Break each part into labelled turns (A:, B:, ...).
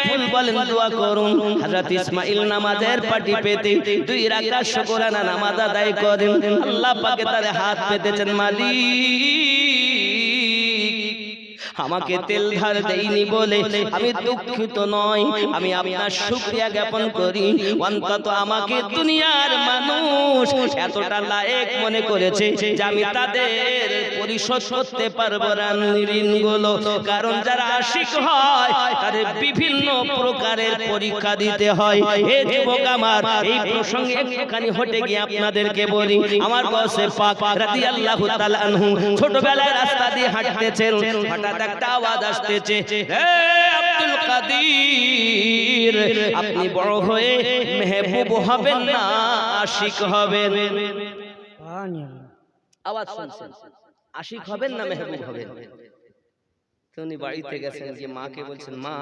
A: ফুল বলেন দোয়া করুন। হযরত ইসমাঈল নামাজের পাটি পেতে দুই রাকাত শুকরানা নামাজ আদায় করেন। আল্লাহ পাকে তার হাত পেতেছেন মালিক। আমাকে তেল ধার দেইনি বলে আমি দুঃখিত নয় আমি আপনার শুকরিয়া জ্ঞাপন করি। অন্তত আমাকে দুনিয়ার মানুষ এতটা লায়েক মনে করেছে যে আমি তাদের পরিশোধ করতে পারব না ঋণগুলো। কারণ যারা আশিক হয় তাদের বিভিন্ন প্রকারের পরীক্ষা দিতে হয়। হে যুবক আমার এই প্রসঙ্গে একটুখানি হটে গিয়ে আপনাদেরকে বলি। আমার বসে পাক রাদিয়াল্লাহু তাআলা আনহু ছোটবেলায় রাস্তা দিয়ে হাঁটতেছেন। হঠাৎ একটা আওয়াজ আসতেছে। আব্দুল কাদির, আপনি বড় হয়ে মেহবুব হবেন না, আশিক হবেন। আওয়াজ শুনছেন? আশিক হবেন না মেহবুব হবেন? উনি বাড়িতে গেছেন গিয়ে মাকে বলছেন, মা,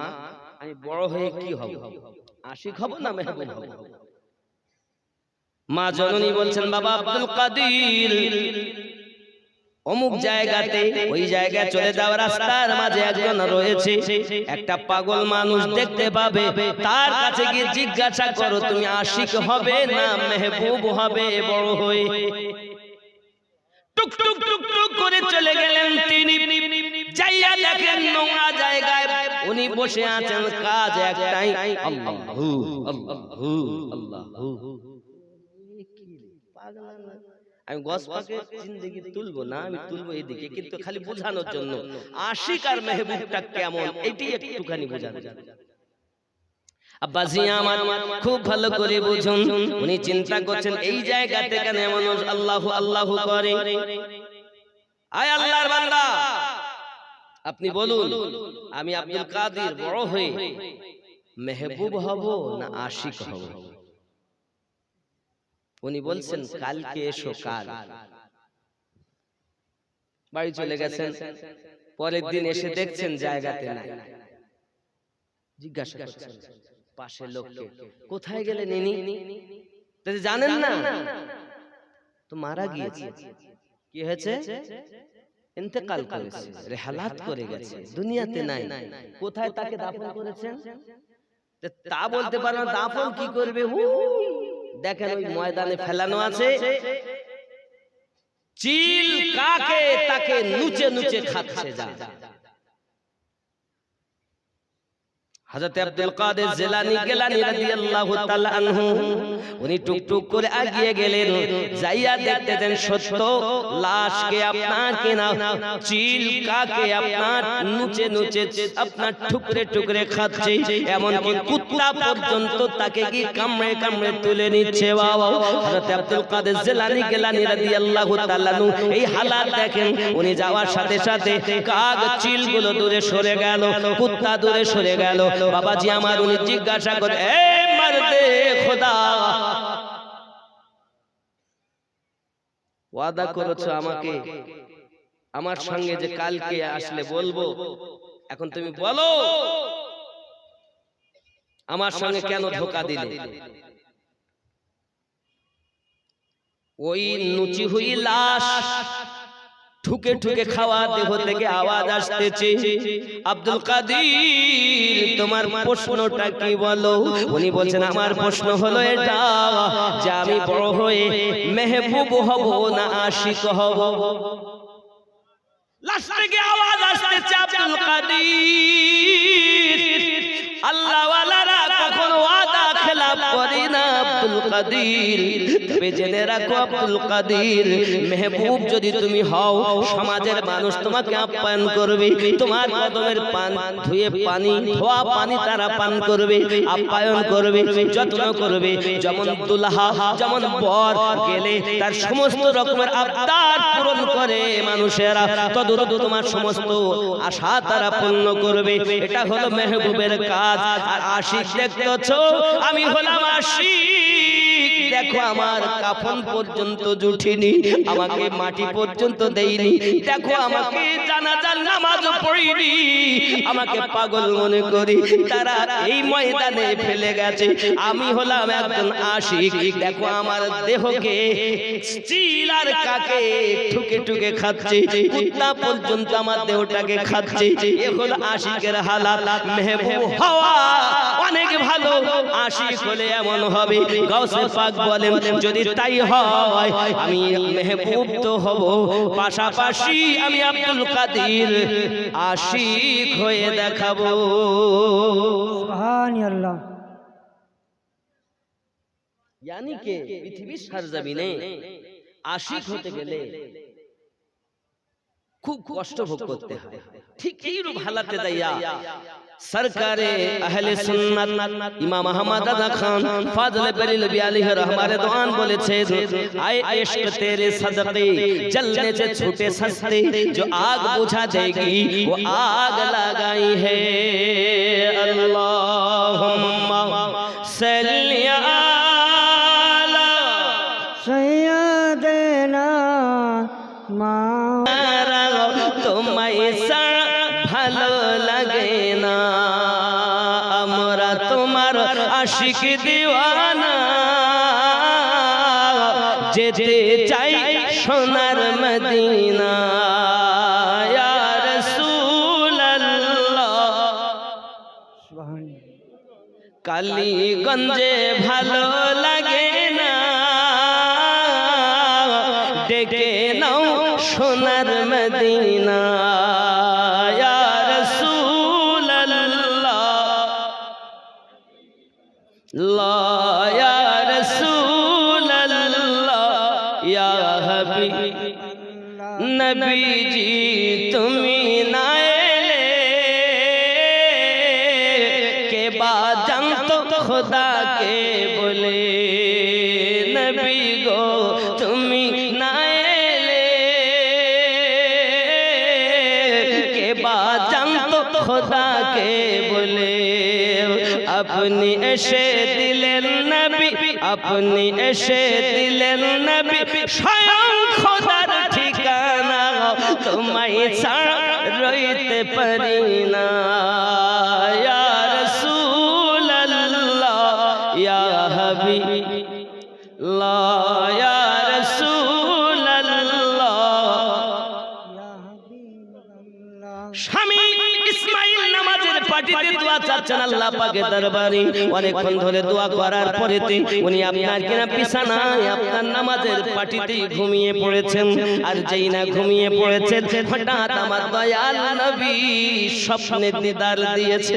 A: আমি বড় হয়ে কি হব? আশিক হব না মেহবুব হব? মা জননী বলছেন, বাবা আব্দুল কাদির অমুক জায়গাতে ওই জায়গায় চলে যাওয়া রাস্তার মাঝে একজন রয়েছে। একটা পাগল মানুষ দেখতে পাবে। তার কাছে গিয়ে জিজ্ঞাসা করো তুমি আশিক হবে না মেহবুব হবে? বড় হয়ে। টুক টুক টুক টুক করে চলে গেলেন তিনি। যাইয়া দেখেন নোংরা জায়গায় উনি বসে আছেন কাজ একটাই। আল্লাহু আল্লাহু আল্লাহু। আমি গসপাকে জিন্দগি তুলবো না আমি তুলবো এদিকে কিন্তু খালি বোঝানোর জন্য আশিক আর মেহবুবটা কেমন? এটি একটুখানি বোঝানো আব্বাজি আমার খুব ভালো করে বুঝুন। উনি চিন্তা করছেন এই জায়গাতে কেন এমন আল্লাহ আল্লাহ করে? আয় আল্লাহর বান্দা! আপনি বলুন আমি আব্দুল কাদের বড় হয়ে মেহবুব হব না আশিক হব? উনি বলছেন কালকে এসো কাল বাড়ি চলে গেছেন পরের দিন এসে দেখছেন জায়গাতে নাই জিজ্ঞাসা করছেন পাশের লোককে কোথায় গেলেন ইনি জানেন না তো মারা গিয়েছে কি হয়েছে ইন্তেকাল করেছে রেহালাত করে গেছে দুনিয়াতে নাই কোথায় তাকে দাফন করেছেন তা বলতে পারো না দাফন কি করবে হু দেখেন ওই ময়দানে ফেলানো আছে। চিল কাকে তাকে নুচে নুচে খাচ্ছে যা। হযরত আব্দুল কাদের জিলানী গেলানী রাদিয়াল্লাহু তাআলা আনহু, উনি টুকটুক করে আগিয়ে গেলেন, যাইয়া দেখতেছেন সত্য, লাশকে আপনার কেনা, চিল কাকে আপনার নুচে নুচে আপনার টুকরে টুকরে খাচ্ছে এমন কি কুত্তা পর্যন্ত তাকে কি কামড়ে কামড়ে তুলে নিচ্ছে বাবা। হযরত আব্দুল কাদের জিলানী গেলানী রাদিয়াল্লাহু তাআলা আনহু, এই হালাত দেখেন, উনি যাওয়ার সাথে সাথে কাক চিলগুলো দূরে সরে গেল, কুত্তা দূরে সরে গেল বাবাজি আমার উনি জিজ্ঞাসা করে এ মারদে খোদা ওয়াদা করেছ আমাকে? আমার সঙ্গে যে কালকে আসলে বলব এখন তুমি বলো আমার সঙ্গে কেন ধোকা দিলে? ওই নুচি হুই লাশ ঠুকে ঠুকে খাওয়া দেহ থেকে আওয়াজ আসতেছে। আব্দুল কাদির তোমার প্রশ্নটা কি বলো? উনি বলছেন আমার প্রশ্ন হলো এটা যে আমি বড় হয়ে মেহবুব হব না আশিক হব? লাস্ট থেকে আওয়াজ আসতেছে আব্দুল কাদির। কাদির। তবে জেনে রাখো আব্দুল কাদির। মেহবুব যদি তুমি হও, সমাজের মানুষ তোমাকে আপ্যায়ন করবে। তোমার কদমের পান ধুয়ে পানি, ধোয়া পানি তারা পান করবে, আপ্যায়ন করবে, যত্ন করবে। যেমন দুলহা, যেমন বর গেলে তার সমস্ত রকমের আবদার পূরণ করে মানুষেরা। তদুরত তোমার সমস্ত আশা তারা পূর্ণ করবে। এটা হলো মেহবুবের কাজ। আর আশিক দেখতেছ আমি হলাম আশিক। দেখো, আমার কাফন পর্যন্ত জুঠিনি, আমাকে মাটি পর্যন্ত দেইনি দেখো, আমাকে জানাজার নামাজ পড়িনি, আমাকে পাগল মনে করি, তারা এই ময়দানে ফেলে গেছে। আমি হলাম একজন আশিক, দেখো, আমার দেহকে চিল আর কাকে ঠুকে ঠুকে খাচ্ছে, কুত্তা পর্যন্ত আমার দেহটাকে খাচ্ছে। এ হলো আশিকের হালাত, মেহবুব হওয়া, অনেক ভালো, আশিক হলে এমন হবে গাউসে পাক বলেন যদি তাই হয় আমি মেহবুব তো হব পাশাপাশি আমি আব্দুল কাদের আশিক হয়ে দেখাবো
B: সুবহান আল্লাহ
A: यानी के পৃথিবীর সারজামিনে আশিক হতে গেলে খুব কষ্ট ভোগ করতে হয় ঠিক এইরূপ হালাতে দাইয়া সরকারে আহলে সুন্নাত ইমাম আহমদ আদা খান ফাজলে বরেলভী আলাইহি রহমাত দোয়ান বলেছে আয়ে इश्क तेरे सदके जलने से छूटे सस्ते जो आग बुझा देगी वो आग लगाई है চাই সোনার মদিনা কালীগঞ্জে ভালো লাগে না ডেকে নাও সোনার মদিনা লা আপনি এসে দিলেন নবী আপনি এসে দিলেন নবী স্বয়ং খোদার ঠিকানা তোমায় ছাড়া রইতে পারি না স্বামী অনেকক্ষণ ধরে দোয়া করার পরেতে উনি আপনার কিনা বিছানায় আপনার নামাজের পাটিতেই ঘুমিয়ে পড়েছেন। আর যেই না ঘুমিয়ে পড়েছেন, হঠাৎ আমার দয়াল দিদার দিয়েছে।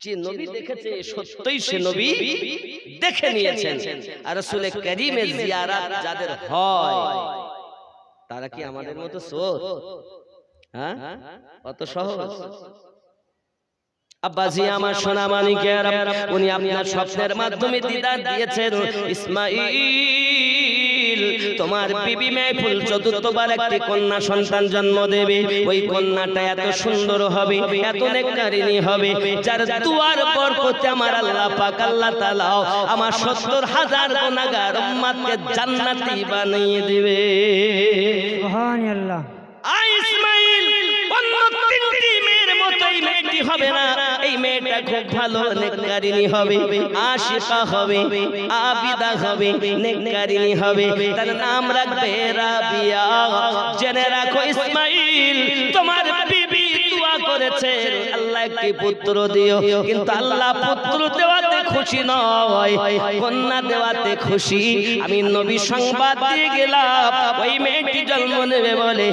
A: যে নবী দেখেছে সত্যই সে নবী দেখে নিয়েছেন। আর রসুলের করিমের জিয়ারাত যাদের হয় তারা কি আমাদের মতো সোর হ্যাঁ? অত সহজ? আব্বাজি আমার সোনা মানিকের উনি আপনার স্বপ্নের মাধ্যমে দিদার দিয়েছেন ইসমাইল তোমার বিবি মেহফুল চতুর্থবার একটি কন্যা সন্তান জন্ম দেবে। ওই কন্যাটা এত সুন্দর হবে। এত নেককারিনী হবে। যার দুয়ার পর করতে আমার আল্লাহ পাক। আল্লাহ তাআলা আমার সত্তর হাজার গুনাহগার উম্মতকে জান্নাতি বানিয়ে দিবে।
B: সুবহান আল্লাহ।
A: আই ইসমাইল অন্য তিনটি মেয়ের মতো এই মেয়েটি হবে না। মেয়েটা খুব ভালো নেককারিনী হবে আশিকা হবে আবিদা হবে নেককারিনী হবে। তার নাম রাখবে রাবিয়া। জেনে রাখো ইসমাইল তোমার বিবি দোয়া করেছে। একটি পুত্র দিও, কিন্তু আল্লাহ পুত্র দেওয়াতে খুশি নয়, কন্যা দেওয়াতে খুশি। আমি নবী সংবাদ দিয়ে গেলাম, ওই মেয়েটি জন্ম নেবে বলে।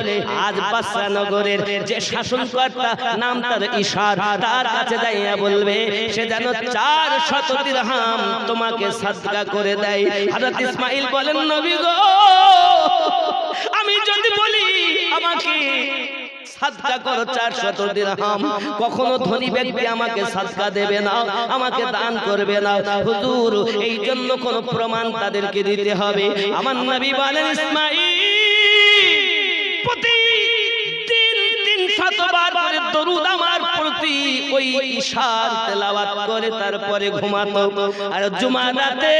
A: আজ বাদশা নগরের যে শাসনকর্তা, নাম তার ঈশার তার কাছে যাইয়া বলবে, সে যেন চার শত দিরহাম তোমাকে সাদকা করে দেয়। হযরত ইসমাইল বলেন, নবী গো, আমি যদি বলি আমাকে সাদকা করো চারশত দিরহাম। কখনো ধনী ব্যক্তি আমাকে সাদকা দেবে না আমাকে দান করবে না। হুজুর এই জন্য কোনো প্রমাণ তাদেরকে দিতে হবে। আমার নবী বলেন ইসমাইল প্রতিদিন তিন শতবার করে দরুদ আমার প্রতি ওই ঈশার তেলাওয়াত করে তারপরে ঘুমাতো। আর জুমা রাতে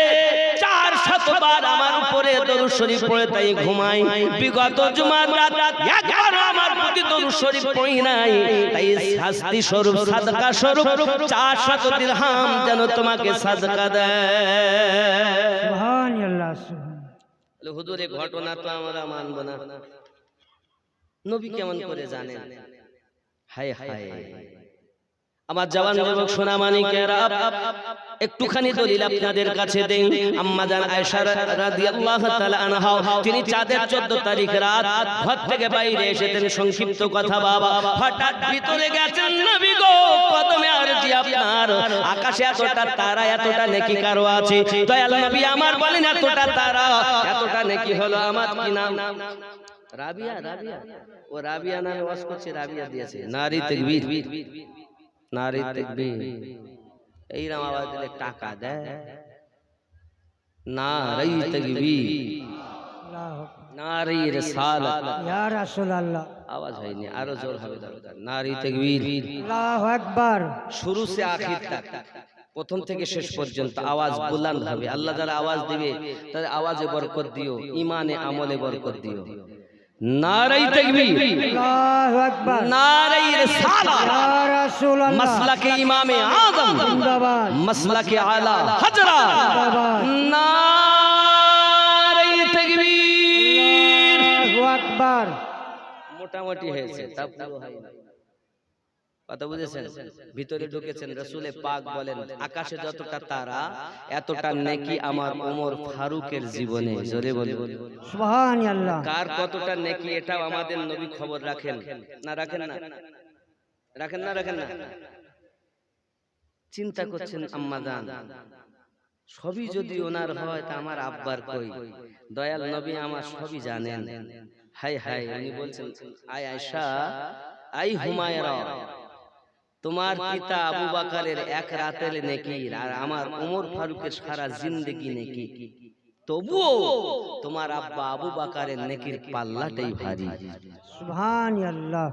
A: শতবার আমার উপরে দরুদ শরীফ পড়ে তাই ঘুমাই। বিগত জুমার রাত একবারও আমার প্রতি দরুদ শরীফ পড়ি নাই। তাই শাস্তি স্বরূপ সাদকা স্বরূপ চার শত দিরহাম যেন তোমাকে সাদকা দেয়।
B: সুবহান
A: হুজুর এই ঘটনা তো আমরা মানব না। নবী কেমন করে জানেন? হায় হায়। আমার জওয়ান যুবক সোনা মানিকেরা একটুখানি দলিল আপনাদের কাছে দেই। আম্মা জান আয়েশা রাদিয়াল্লাহু তাআলা আনহা। তিনি চাঁদের 14 তারিখ রাত ঘর থেকে বাইরে এসেছেন সংক্ষিপ্ত কথা বাবা। হঠাৎ ভিতরে গেছেন নবী গো। কদমে আরজি আপনার। আকাশে এতটা তারা এতটা নেকি কারও আছে। দয়াল নবী আমার বলেন এতটা তারা এতটা নেকি হলো আমার কি নাম? রাবিয়া রাবিয়া। ও রাবিয়া নামে ওয়াজ করছে রাবিয়া দিয়েছে নারী তাকবীর নারী এইরকম আওয়াজ দিলে টাকা দেয়। নারী তাকবীর।
B: আল্লাহু
A: নারী রিসালাত
B: ইয়া রাসূলুল্লাহ।
A: আওয়াজ হয়নি আরও জোর হবে দরকার নারী তাকবীর।
B: আল্লাহু আকবার।
A: শুরু সে আখির তক। প্রথম থেকে শেষ পর্যন্ত আওয়াজ বুলন্দ হবে। আল্লাহ যারা আওয়াজ দিবে তাদের আওয়াজে বরকত দিও ইমানে আমলে বরকত দিও। নারী তাকবীর
B: আল্লাহু আকবার
A: নারী রিসালাত
B: ইয়া রাসূলুল্লাহ
A: মাসলাকে ইমামে আজম
B: জিন্দাবাদ
A: মাসলাকে আলা হজরা
B: জিন্দাবাদ
A: নারী তাকবীর
B: আল্লাহু আকবার
A: মোটামুটি হয়েছে তা পুরো হয়নি। কথা বুঝেছেন? ভিতরে ঢুকেছেন রসুলে পাক বলেন আকাশে যতটা তারা এতটা নেকি আমার ওমর ফারুকের জীবনে। জোরে বলব
B: সুবহান আল্লাহ
A: কার কতটা নেকি এটাও আমাদের নবী খবর রাখেন। না রাখেন না। রাখেন না। রাখেন না চিন্তা করছেন আম্মা জান সবই যদি ওনার হয় তা আমার আব্বার কই। দয়াল নবী আমার সবই জানেন। হাই হাই উনি বলছেন আই আয়সা আই হুমায়রা। তোমার পিতা আবু বাকারের এক রাতের নেকি আর আমার ওমর ফারুকের সারা জিন্দেগি নেকি। তবুও তোমার আব্বা আবু বাকারের নেকির পাল্লাটাই ভারী।
B: সুবহান আল্লাহ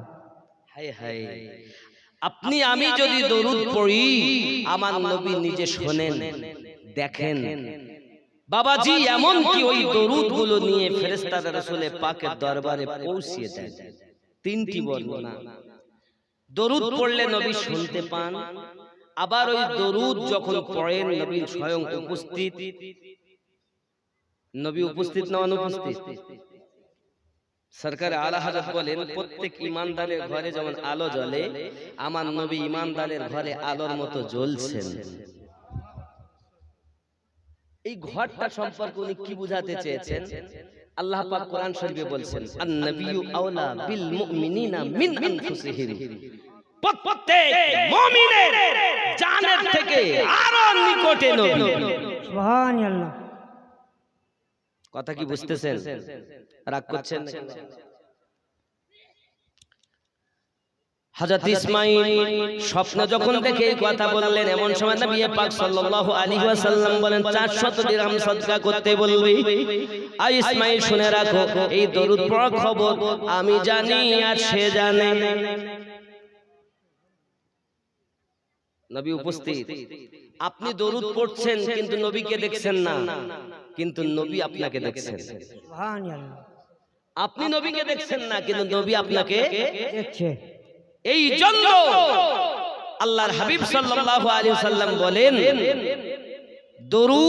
A: হায় হায়। আপনি আমি যদি দরুদ পড়ি আমার নবী নিজে শোনেন দেখেন। বাবাজি এমন কি ওই দরুদগুলো নিয়ে ফেরেস্তারা রসুলে পাকের দরবারে পৌঁছিয়ে দেন তিনটি বর্ণনা। দরুদ পড়লে নবী শুনতে পান। আবার ওই দরুদ যখন পড়েন নবী স্বয়ং উপস্থিত। নবী উপস্থিত না অনুপস্থিত? সরকার আলা হাজত বলেন প্রত্যেক ইমানদারের ঘরে যেমন আলো জ্বলে আমার নবী ইমানদারের ঘরে আলোর মতো জ্বলছেন। এই ঘরটা সম্পর্কে উনি কি বুঝাতে চেয়েছেন? আল্লাহ পাক কোরআন শরীফে বলছেন আন-নাবিয়্যু আওলা বিল মুমিনিনা মিন আনফুসিহিম। প্রত্যেক মুমিনের জানের থেকে আরও নিকটে নবী
B: সুবহানাল্লাহ।
A: কথা কি বুঝতেছেন? রাগ করছেন না? হযরত ইসমাঈল স্বপ্ন যখন দেখে এই কথা বললেন এমন সময় নবী পাক সাল্লাল্লাহু আলাইহি ওয়াসাল্লাম বলেন 400 দিরহাম সদকা করতে বলবি? আই ইসমাঈল শুনে রাখো এই দরুদ পড়া খবর আমি জানি আর সে জানে। নবী উপস্থিত। আপনি দরুদ পড়ছেন কিন্তু নবীকে দেখছেন না। কিন্তু নবী আপনাকে দেখছেন।
B: সুবহান আল্লাহ
A: আপনি নবীকে দেখছেন না কিন্তু নবী আপনাকে
B: দেখছে।
A: এই জন্য আল্লাহর হাবিব সাল্লাল্লাহু আলাইহি সাল্লাম বলেন দরুদ